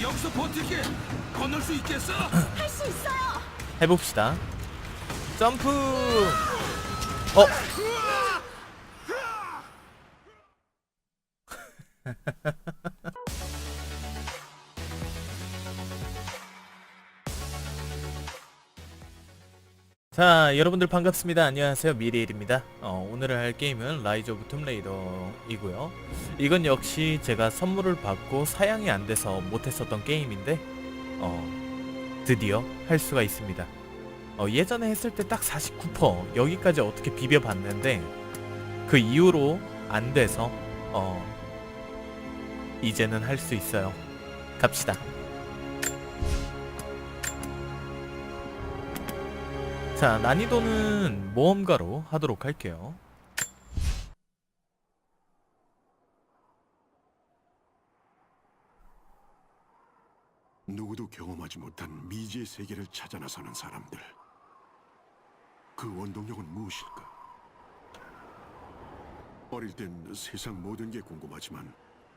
여기서 버틸게. 건널 수 있겠어? 할 수 있어요. 해봅시다. 점프. 어. 자, 여러분들 반갑습니다. 안녕하세요. 미리일입니다. 어, 오늘 할 게임은 라이즈 오브 툼레이더 이고요. 이건 역시 제가 선물을 받고 사양이 안 돼서 못했었던 게임인데 어, 드디어 할 수가 있습니다. 어, 예전에 했을 때 딱 49% 여기까지 어떻게 비벼봤는데 그 이후로 안 돼서 어, 이제는 할 수 있어요. 갑시다. 자, 난이도는 모험가로 하도록 할게요. 누구도 경험하지 못한 미지의 세계를 찾아 나서는 사람들. 그 원동력은 무엇일까? 어릴 땐 세상 모든 게 궁금하지만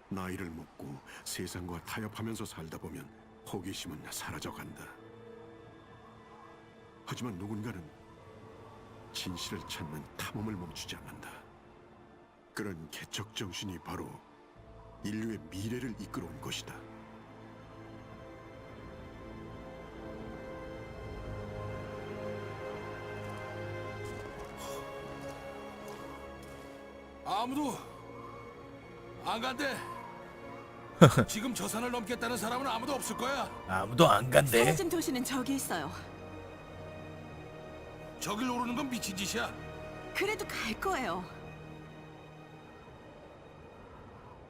나이를 먹고 세상과 타협하면서 살다 보면 호기심은 사라져간다. 하지만 누군가는 진실을 찾는 탐험을 멈추지 않는다. 그런 개척 정신이 바로 인류의 미래를 이끌어온 것이다. 아무도 안 간대. 지금 저 산을 넘겠다는 사람은 아무도 없을 거야. 아무도 안 간대. 사라진 도시는 저기 있어요. 저길 오르는 건 미친 짓이야. 그래도 갈 거예요.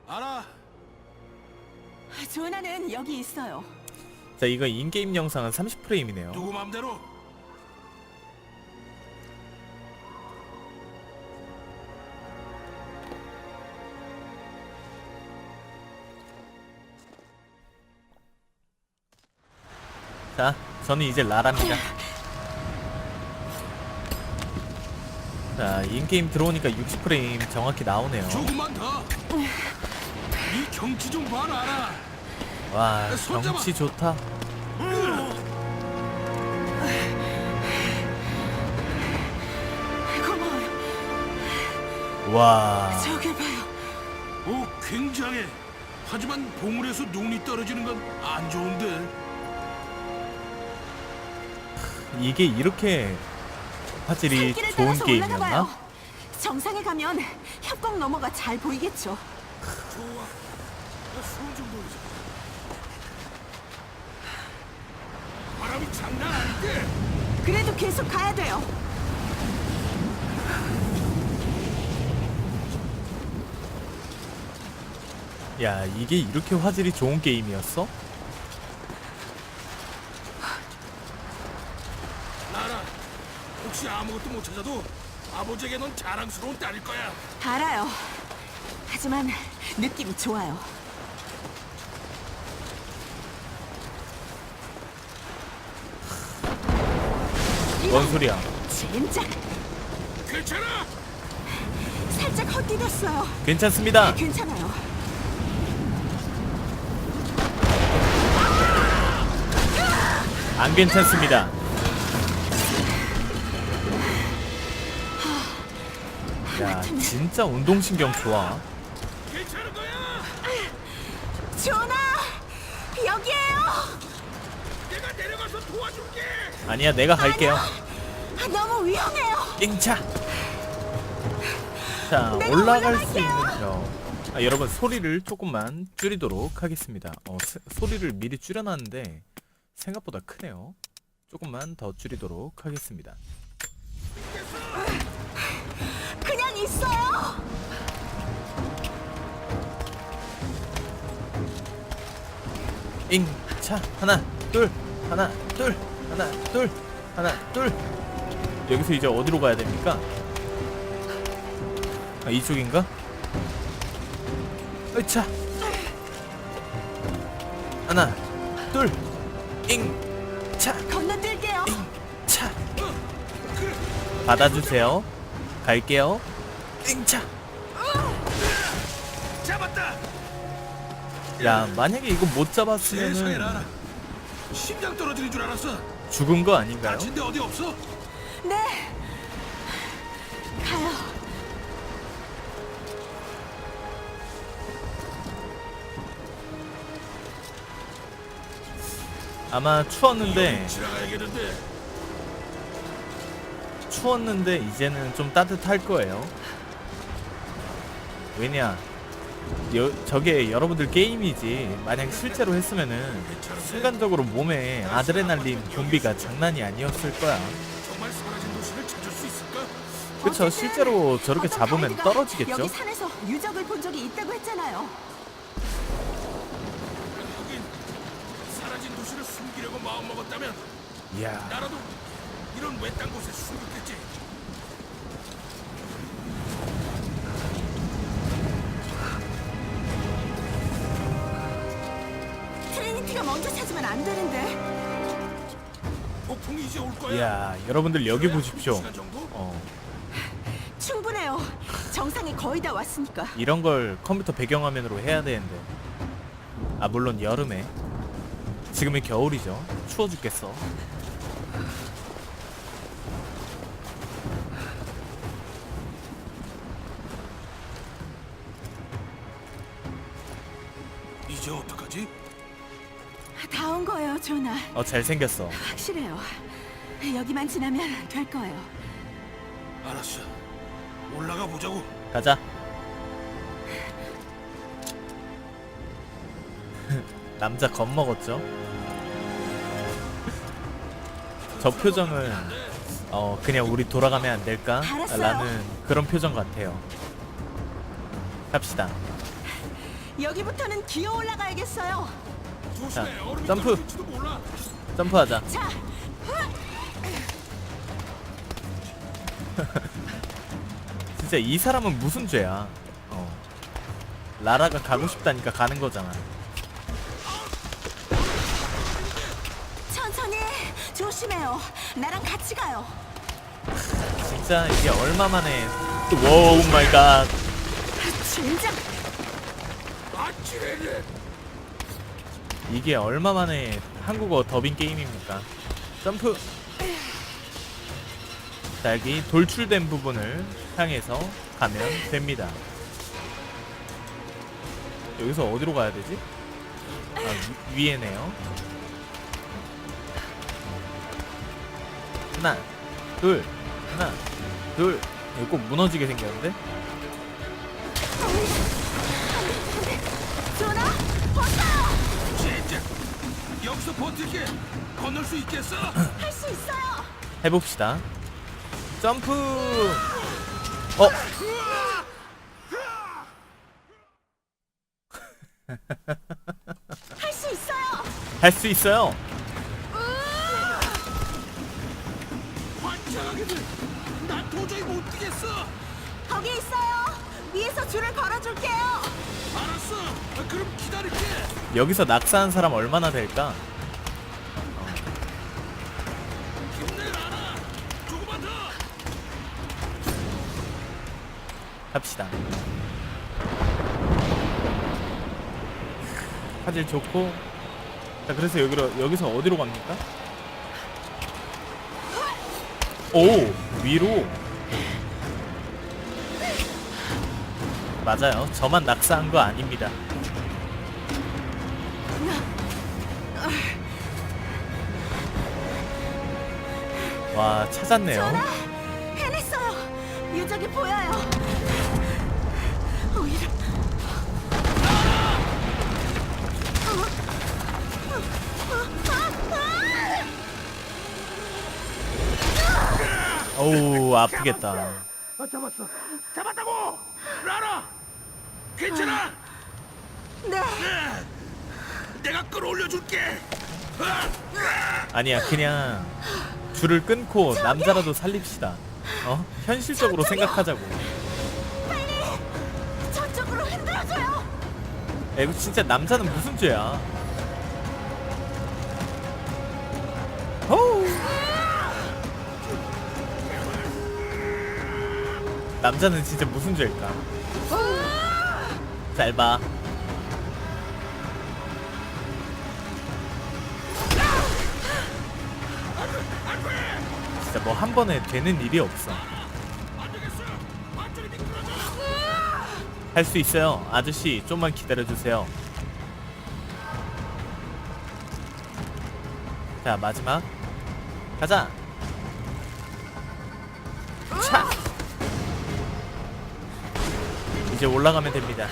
알아. 조나는 여기 있어요. 자, 이거 인게임 영상은 30프레임이네요. 누구 맘대로. 자, 저는 이제 라랍니다. 자, 인게임 들어오니까 60프레임 정확히 나오네요. 조금만 더. 이 경치 좀 봐라. 와. 경치 좋다. 고마워요. 와, 저길 봐요. 오, 굉장해. 하지만 봉우리에서 눈이 떨어지는 건 안 좋은데. 이게 이렇게 화질이 좋은 게임이었나? 정상에 가면 협곡 너머가 잘 보이겠죠. 좋아. 보이자. 바람이 장난 아닌데. 그래도 계속 가야 돼요. 야, 이게 이렇게 화질이 좋은 게임이었어? 나라. 혹시 아무것도 못 찾아도 아버지에게 넌 자랑스러운 딸일 거야. 알아요. 하지만 느낌이 좋아요. 뭔 소리야? 진짜 괜찮아. 살짝 헛디뎠어요. 괜찮습니다. 괜찮아요. 안 괜찮습니다. 야, 진짜 운동신경 좋아. 괜찮은 거야. 조나 여기에요. 내가 내려가서 도와줄게. 아니야, 내가 갈게요. 아, 너무 위험해요. 땡차. 자, 내가 올라갈 수 올라갈게요. 있는 저. 아, 여러분 소리를 조금만 줄이도록 하겠습니다. 어, 스- 소리를 미리 줄여놨는데 생각보다 크네요. 조금만 더 줄이도록 하겠습니다. 있어요. 잉차 하나 둘 하나 둘 하나 둘 하나 둘 여기서 이제 어디로 가야 됩니까? 아 이쪽인가? 으차 하나 둘잉차 건너뛸게요. 차 받아주세요 갈게요 잉차 잡았다. 야 만약에 이거 못 세상에 잡았으면은. 심장 떨어지는 줄 알았어. 죽은 거 아닌가요? 다친 데 어디 없어? 네. 가요. 아마 추웠는데 지나가야겠는데. 추웠는데 이제는 좀 따뜻할 거예요. 왜냐? 여, 저게 여러분들 게임이지 만약 실제로 했으면은 순간적으로 몸에 아드레날린 분비가 장난이 아니었을 거야. 그쵸 실제로 저렇게 잡으면 떨어지겠죠? 여기 산에서 유적을 본 적이 있다고 했잖아요. 하긴 사라진 도시를 숨기려고 마음 먹었다면 이야 나라도 이런 외딴 곳에 숨겼겠지. 안 되는데. 폭풍이 이제 올 거야. 이야 여러분들 여기 보십시오. 시간 정도? 어 충분해요. 정상에 거의 다 왔으니까. 이런 걸 컴퓨터 배경화면으로 해야 되는데 아 물론 여름에 지금이 겨울이죠 추워 죽겠어 조나. 어 잘생겼어 확실해요. 여기만 지나면 될 거예요. 알았어. 올라가 보자고. 가자 남자 겁먹었죠 저 표정은 어 그냥 우리 돌아가면 안 될까? 알았어요. 라는 그런 표정 같아요 갑시다 여기부터는 기어 올라가야겠어요. 자, 점프. 점프하자. 자, 진짜 이 사람은 무슨 죄야? 어. 라라가 가고 싶다니까 가는 거잖아. 천천히 조심해요. 나랑 같이 가요. 진짜 이게 얼마 만에 워우 마이 갓. 진작 아, 지뢰네. 이게 얼마 만에 한국어 더빙 게임입니까? 점프. 자 여기 돌출된 부분을 향해서 가면 됩니다. 여기서 어디로 가야 되지? 아, 위, 위에네요. 하나, 둘, 하나, 둘. 여기 꼭 무너지게 생겼는데? 여기서 버틸게. 건널 수 있겠어? 할 수 있어요. 해봅시다. 점프. 어, 할 수 있어요. 할 수 있어요. 환장하게들. 난 도저히 못 뛰겠어. 거기 있어요. 위에서 줄을 걸어줄게요. 알았어. 아, 그럼 기다릴게. 여기서 낙사한 사람 얼마나 될까? 합시다. 화질 좋고. 자, 그래서 여기로 여기서 어디로 갑니까? 오 위로. 맞아요. 저만 낙사한 거 아닙니다. 와 찾았네요. 해냈어요. 유적이 보여요. 오히려 어우 아프겠다. 아, 잡았어. 잡았다고. 라라. 괜찮아. 네. 내가 끌어올려 줄게. 아, 아니야 그냥 줄을 끊고 남자라도 살립시다. 어? 현실적으로 생각하자고. 저쪽으로 흔들어줘요. 야, 이거 진짜 남자는 무슨 죄야? 호우. 남자는 진짜 무슨 죄일까? 짧아 진짜 뭐 한 번에 되는 일이 없어. 할 수 있어요. 아저씨, 좀만 기다려주세요. 자, 마지막. 가자! 차! 이제 올라가면 됩니다.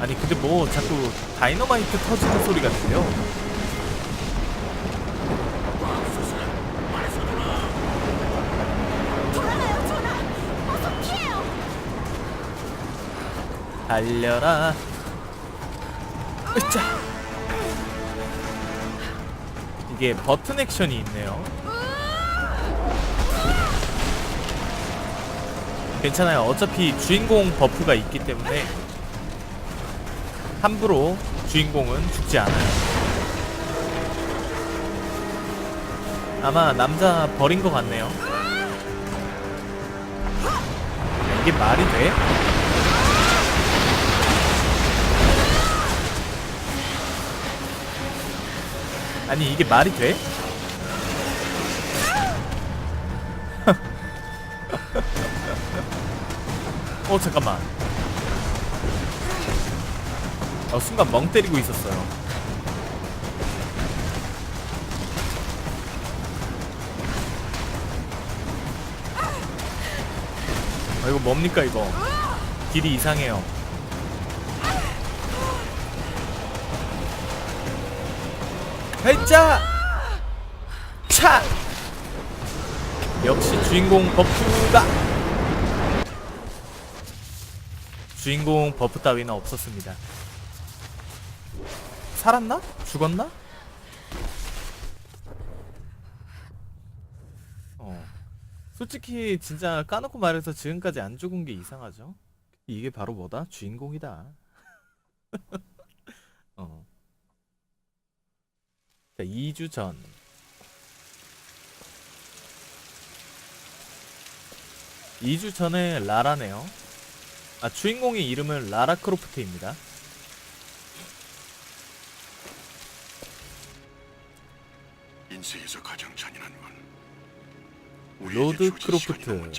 아니, 근데 뭐 자꾸 다이너마이트 터지는 들려. 돌아가요, 달려라. 으짜. 이게 버튼 액션이 있네요. 괜찮아요. 어차피 주인공 버프가 있기 때문에 함부로 주인공은 죽지 않아요. 아마 남자 버린 것 같네요. 이게 말이 돼? 아니 이게 말이 돼? 어 잠깐만. 어 순간 멍 때리고 있었어요. 아 이거 뭡니까 이거? 길이 이상해요 회자! 차! 역시 주인공 버프가! 주인공 버프 따위는 없었습니다. 살았나? 죽었나? 어. 솔직히 진짜 까놓고 말해서 지금까지 안 죽은 게 이상하죠? 이게 바로 뭐다? 주인공이다. 어 자, 2주 전. 2주 전에 라라네요. 아, 주인공의 이름은 라라 크로프트입니다. 인생에서 가장 잔인한 건 로드 크로프트.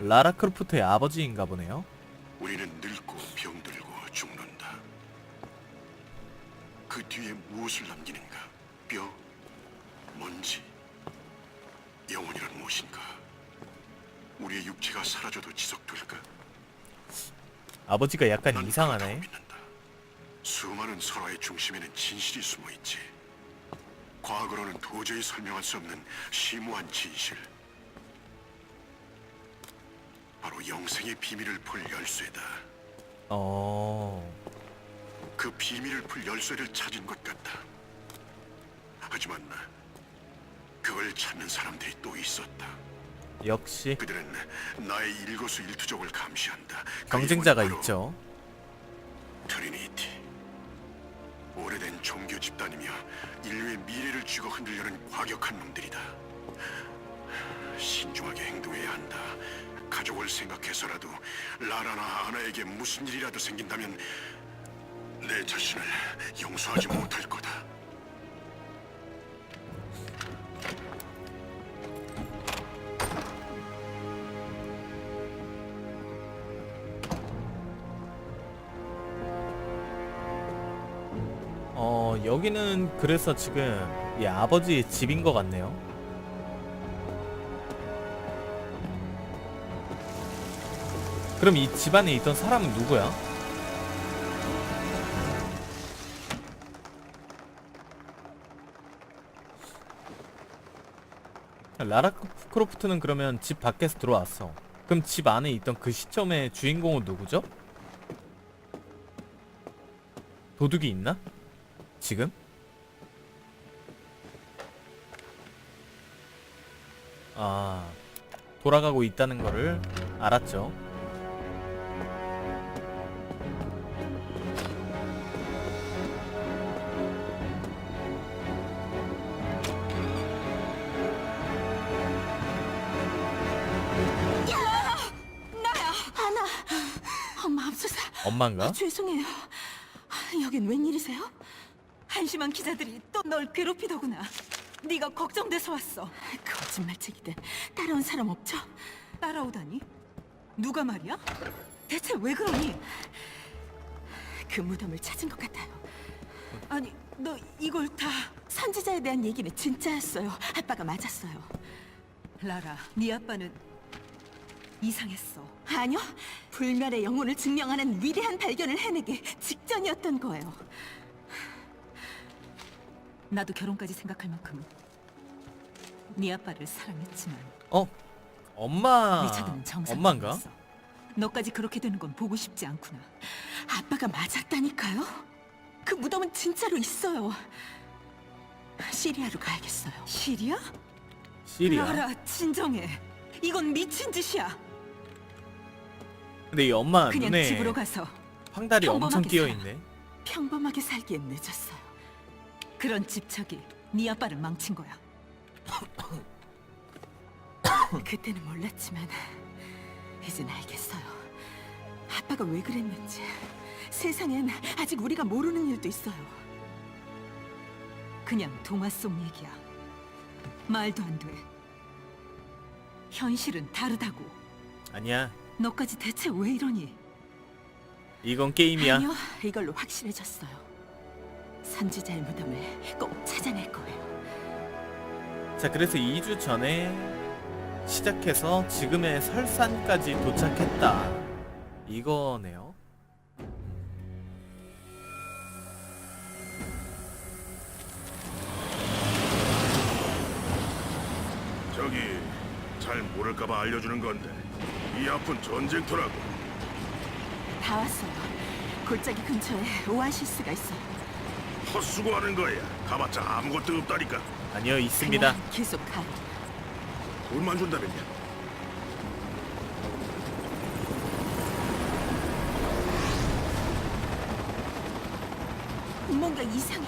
라라 크로프트의 아버지인가 보네요. 우리는 늙고 병들고 죽는다. 그 뒤에 무엇을 남기는가? 뼈, 먼지, 영혼이란 무엇인가? 우리의 육체가 사라져도 지속될까? 아버지가 약간 난 이상하네. 그렇다고 믿는다. 수많은 설화의 중심에는 진실이 숨어 있지. 과거로는 도저히 설명할 수 없는 심오한 진실. 바로 영생의 비밀을 풀 열쇠다. 어. 그 비밀을 풀 열쇠를 찾은 것 같다. 하지만 그걸 찾는 사람들이 또 있었다. 역시 그들은 나의 일거수일투족을 감시한다. 그 경쟁자가 바로 있죠. 트리니티. 오래된 종교 집단이며 인류의 미래를 쥐고 흔들려는 과격한 놈들이다. 신중하게 행동해야 한다. 가족을 생각해서라도 라라나 아나에게 무슨 일이라도 생긴다면 내 자신을 용서하지 못할 거다. 여기는 그래서 지금 이 아버지의 집인 것 같네요. 그럼 이 집안에 있던 사람은 누구야? 라라 크로프트는 그러면 집 밖에서 들어왔어. 그럼 집 안에 있던 그 시점의 주인공은 누구죠? 도둑이 있나? 지금? 아, 돌아가고 있다는 거를 알았죠. 엄마인가? 죄송해요. 여긴 웬일이세요? 한심한 기자들이 또 널 괴롭히더구나. 네가 걱정돼서 왔어. 거짓말쟁이들 따라온 사람 없죠? 따라오다니? 누가 말이야? 대체 왜 그러니? 그 무덤을 찾은 것 같아요. 아니, 너 이걸 다 선지자에 대한 얘기는 진짜였어요. 아빠가 맞았어요. 라라, 네 아빠는 이상했어. 아니요, 불멸의 영혼을 증명하는 위대한 발견을 해내기 직전이었던 거예요. 나도 결혼까지 생각할 만큼 네 아빠를 사랑했지만 어? 엄마 리차드는 정상 엄마인가? 너까지 그렇게 되는 건 보고 싶지 않구나. 아빠가 맞았다니까요. 그 무덤은 진짜로 있어요. 시리아로 가야겠어요. 시리아? 시리아 라라, 진정해. 이건 미친 짓이야. 근데 이 엄마 그냥 눈에 집으로 가서 황달이 엄청 평범하게 살아. 있네 평범하게 살기엔 늦었어요. 그런 집착이 네 아빠를 망친 거야. 그때는 몰랐지만 이젠 알겠어요. 아빠가 왜 그랬는지. 세상엔 아직 우리가 모르는 일도 있어요. 그냥 동화 속 얘기야. 말도 안 돼. 현실은 다르다고. 아니야 너까지 대체 왜 이러니? 이건 게임이야 아니요, 이걸로 확실해졌어요. 선지자의 무덤을 꼭 찾아낼 거예요. 자 그래서 2주 전에 시작해서 지금의 설산까지 도착했다 이거네요 저기 잘 모를까봐 알려주는 건데 이 앞은 전쟁터라고 다 왔어요. 골짜기 근처에 오아시스가 있어요. 헛수고하는 거야 가봤자 아무것도 없다니까 아니요 있습니다 그냥 계속 가요. 돈만 준다면요 뭔가 이상해.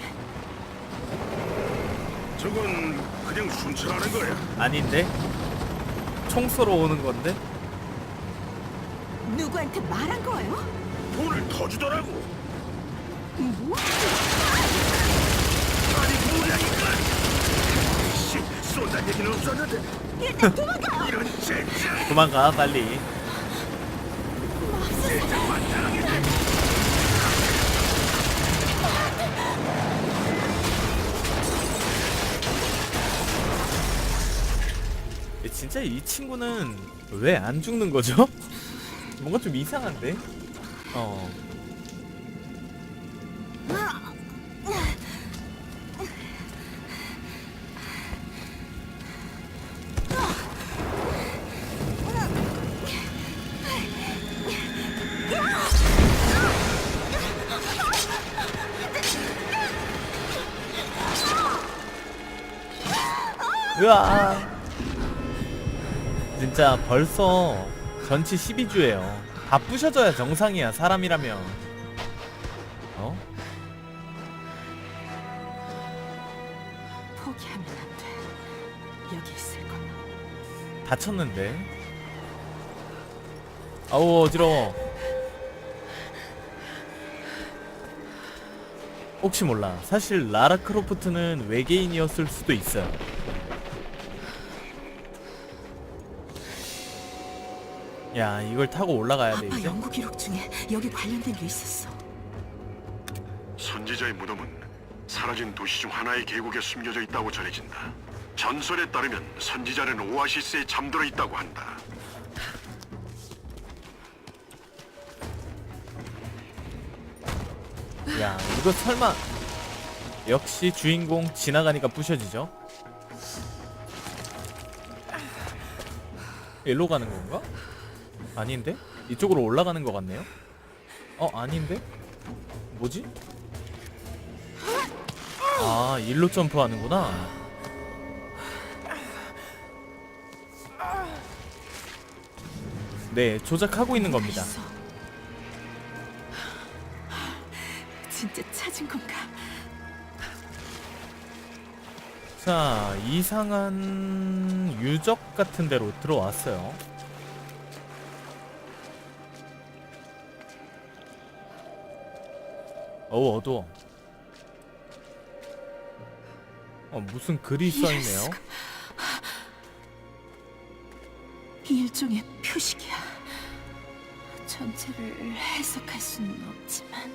저건 그냥 순찰하는 거야 아닌데 총 쏘러 오는 건데 누구한테 말한 거예요? 돈을 더 주더라고 뭐? 아니 뭐야 이건 씨 쏜다는 얘기는 없었는데 일단 도망가! 이런 젠장 도망가 빨리 진짜 이 친구는 왜 안 죽는 거죠? 뭔가 좀 이상한데? 어. 진짜 벌써 전치 12주예요. 다 부셔져야 정상이야, 사람이라면. 어? 포기하면 안 돼. 여기 있을 거야. 다쳤는데. 아우, 어지러워. 혹시 몰라. 사실 라라 크로프트는 외계인이었을 수도 있어요. 야, 이걸 타고 올라가야 돼, 아빠 이제. 연구 기록 중에 여기 관련된 게 있었어. 선지자의 무덤은 사라진 도시 중 하나의 계곡에 숨겨져 있다고 전해진다 전설에 따르면 선지자는 오아시스에 잠들어 있다고 한다 야, 이거 설마. 역시 주인공 지나가니까 부셔지죠? 일로 가는 건가? 아닌데? 이쪽으로 올라가는 것 같네요? 어, 아닌데? 뭐지? 아, 일로 점프하는구나. 네, 조작하고 있는 겁니다. 진짜 찾은 건가? 자, 이상한 유적 같은 데로 들어왔어요. 어우, 어두워. 어 무슨 글이 써있네요 이 일종의 표식이야. 전체를 해석할 수는 없지만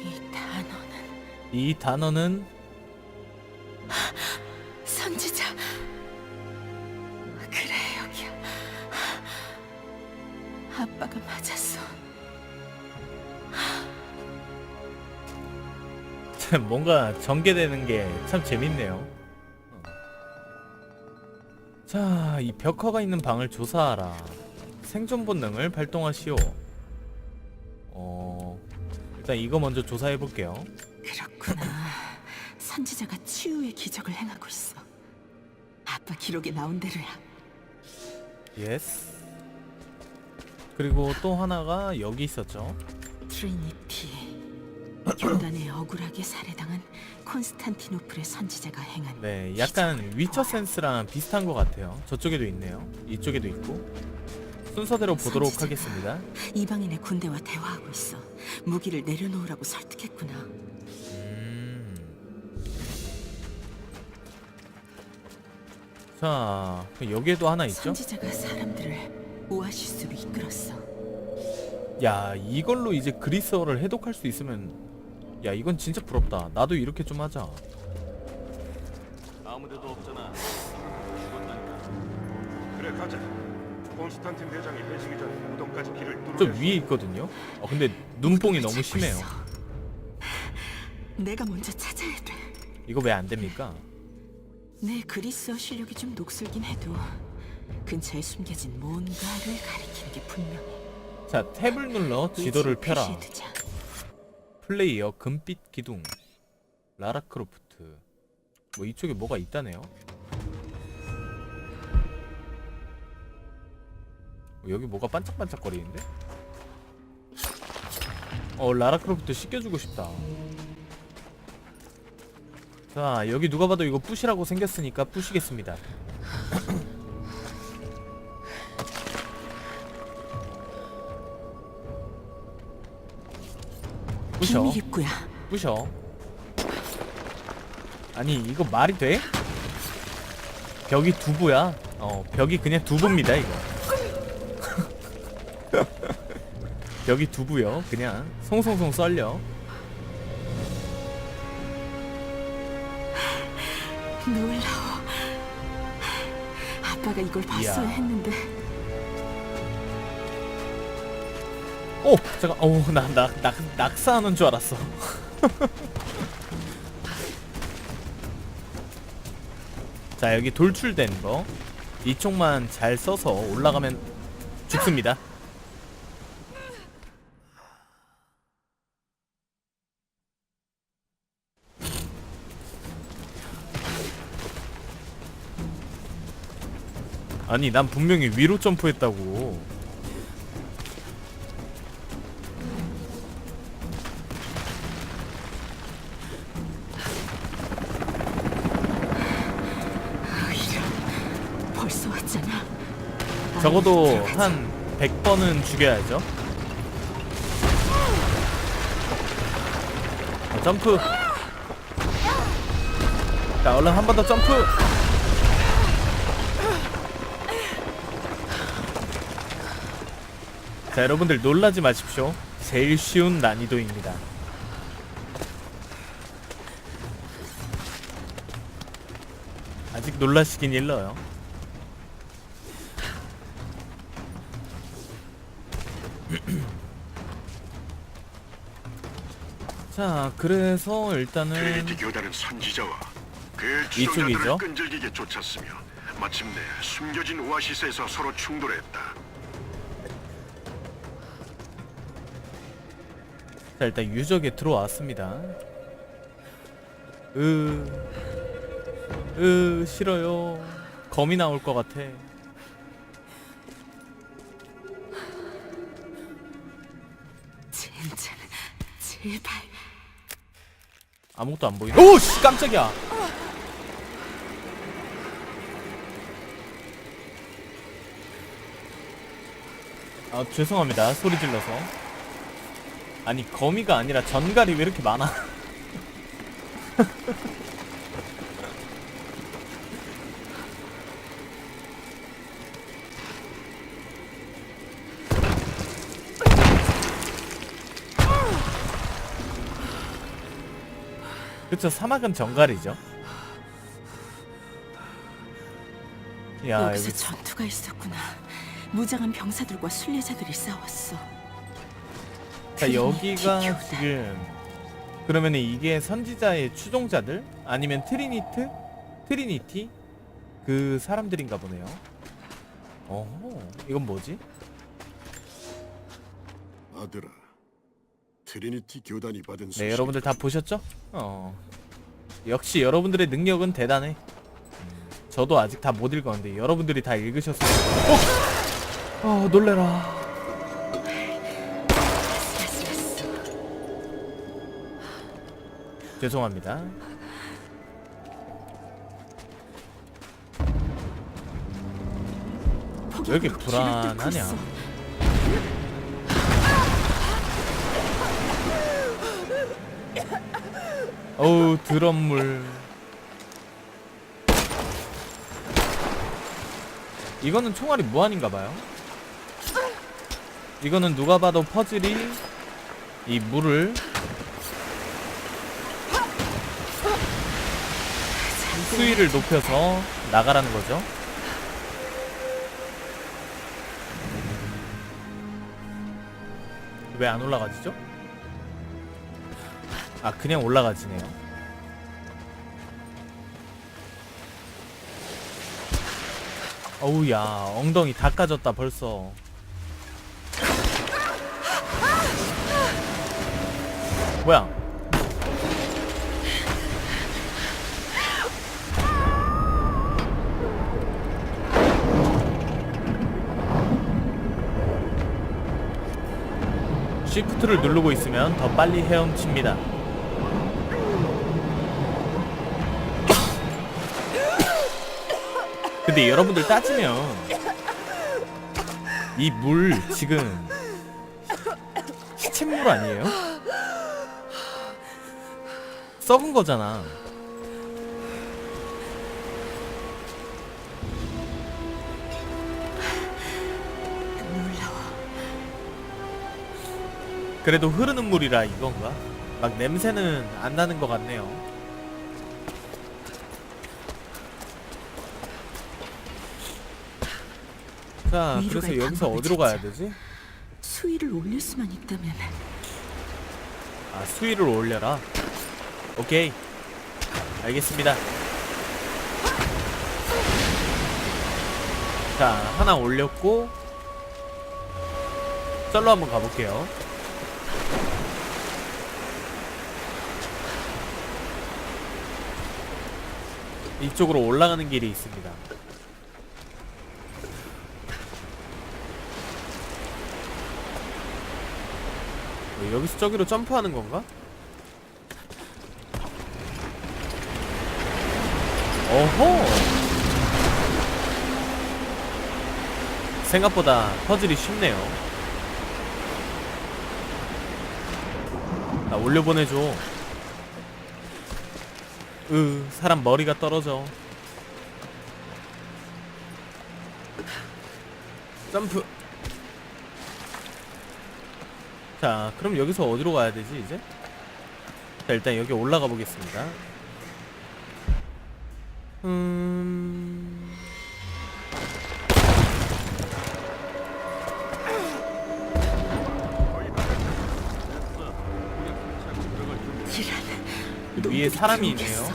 이 단어는 이 단어는 선지자. 그래 여기야. 아빠가 맞았어. 참 뭔가 전개되는 게 참 재밌네요 자, 이 벽화가 있는 방을 조사하라 생존 본능을 발동하시오 어... 일단 이거 먼저 조사해 볼게요 그렇구나. 선지자가 치유의 기적을 행하고 있어. 아빠 기록에 나온 대로야. 예스 그리고 또 하나가 여기 있었죠 트리니티. 교단에 억울하게 살해당한 콘스탄티노플의 선지자가 행한 네 약간 위쳐 센스랑 비슷한 것 같아요 저쪽에도 있네요 이쪽에도 있고 순서대로 보도록 선지자가 하겠습니다 이방인의 군대와 대화하고 있어. 무기를 내려놓으라고 설득했구나. 음. 자, 그 여기에도 하나 있죠? 선지자가 사람들을 오아시스로 이끌었어. 야, 이걸로 이제 그리스어를 해독할 수 있으면 야, 이건 진짜 부럽다. 나도 이렇게 좀 하자. 아무데도 없잖아. 죽었다니까. 그래 가자. 콘스탄틴 대장이 해지기 전에 무덤까지 길을 저 뚫어낼 위에 있거든요. 어, 근데 눈뽕이 너무 심해요. 내가 먼저 찾아야 돼. 이거 왜 안 됩니까? 내 그리스어 실력이 좀 녹슬긴 해도 근처에 숨겨진 뭔가를 가리키는 게 분명해. 자, 탭을 눌러 지도를 펴라. 표시해두자. 플레이어 금빛 기둥. 라라 크로프트. 뭐 이쪽에 뭐가 있다네요. 어, 여기 뭐가 반짝반짝거리는데? 어 라라 크로프트 씻겨주고 싶다. 자 여기 누가 봐도 이거 뿌시라고 생겼으니까 뿌시겠습니다. 뿌셔. 비밀 입구야. 부셔. 아니 이거 말이 돼? 벽이 두부야. 어 벽이 그냥 두부입니다 이거. 벽이 두부요. 그냥 송송송 썰려. 놀라워. 아빠가 이걸 봤어야 이야. 했는데 오 잠깐. 어나낙낙 낙사하는 줄 알았어. 자 여기 돌출된 거 이쪽만 잘 써서 올라가면 죽습니다. 아니 난 분명히 위로 점프했다고 적어도. 한 100번은 죽여야죠. 자, 점프. 자 얼른 한 번 더 점프. 자 여러분들 놀라지 마십시오. 제일 쉬운 난이도입니다. 아직 놀라시긴 일러요 자 그래서 일단은 트리니티 교단은 선지자와 그 이쪽이죠? 추종자들을 끈질기게 쫓았으며 마침내 숨겨진 오아시스에서 서로 충돌했다. 자 일단 유적에 들어왔습니다. 으, 으 싫어요. 검이 나올 것 같아. 젠장, 제발. 아무것도 안 보이네. 오씨 깜짝이야. 아 죄송합니다 소리 질러서. 아니 거미가 아니라 전갈이 왜 이렇게 많아? 그쵸 사막은 정갈이죠 야 여기서 여기 전투가 있었구나. 무장한 병사들과 순례자들이 싸웠어. 자 여기가 기교다. 지금 그러면 이게 선지자의 추종자들 아니면 트리니트 트리니티 그 사람들인가 보네요 어허 이건 뭐지 아들아, 트리니티 교단이 받은 네 소식. 여러분들 다 보셨죠? 어. 역시 여러분들의 능력은 대단해. 음, 저도 아직 다 못 읽었는데 여러분들이 다 읽으셨어요. 어, 어 놀래라. 죄송합니다. 왜 이렇게 불안하냐? 어. 어우 드럼물 이거는 총알이 무한인가봐요 이거는 누가 봐도 퍼즐이 이 물을 수위를 높여서 나가라는 거죠 왜 안 올라가지죠? 아 그냥 올라가지네요. 어우 야 엉덩이 다 까졌다 벌써. 뭐야? 시프트를 누르고 있으면 더 빨리 헤엄칩니다 근데 여러분들 따지면 이 물 지금 시쳇물 아니에요? 썩은 거잖아. 그래도 흐르는 물이라 이건가? 막 냄새는 안 나는 것 같네요. 자, 위로 그래서 갈 여기서 방법을 어디로 가야 찾자. 되지? 수위를 올릴 수만 있다면 아, 수위를 올려라. 오케이. 알겠습니다. 자, 하나 올렸고, 썰로 한번 가볼게요. 이쪽으로 올라가는 길이 있습니다. 어, 여기서 저기로 점프하는 건가? 어허! 생각보다 퍼즐이 쉽네요. 나 올려보내줘. 으, 사람 머리가 떨어져. 점프. 자, 그럼 여기서 어디로 가야 되지, 이제? 자, 일단 여기 올라가 보겠습니다. 음... 위에 사람이 있네요.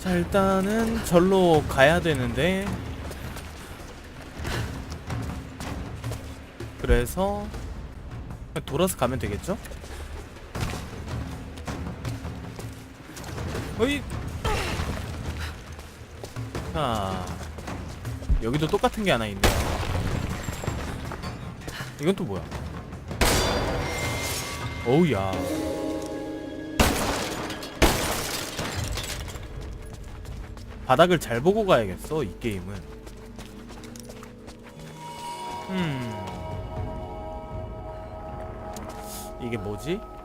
자, 일단은 절로 가야 되는데. 그래서 그냥 돌아서 가면 되겠죠? 어이. 자, 여기도 똑같은 게 하나 있네요. 이건 또 뭐야? 어우야. 바닥을 잘 보고 가야겠어 이 게임은 뭐지?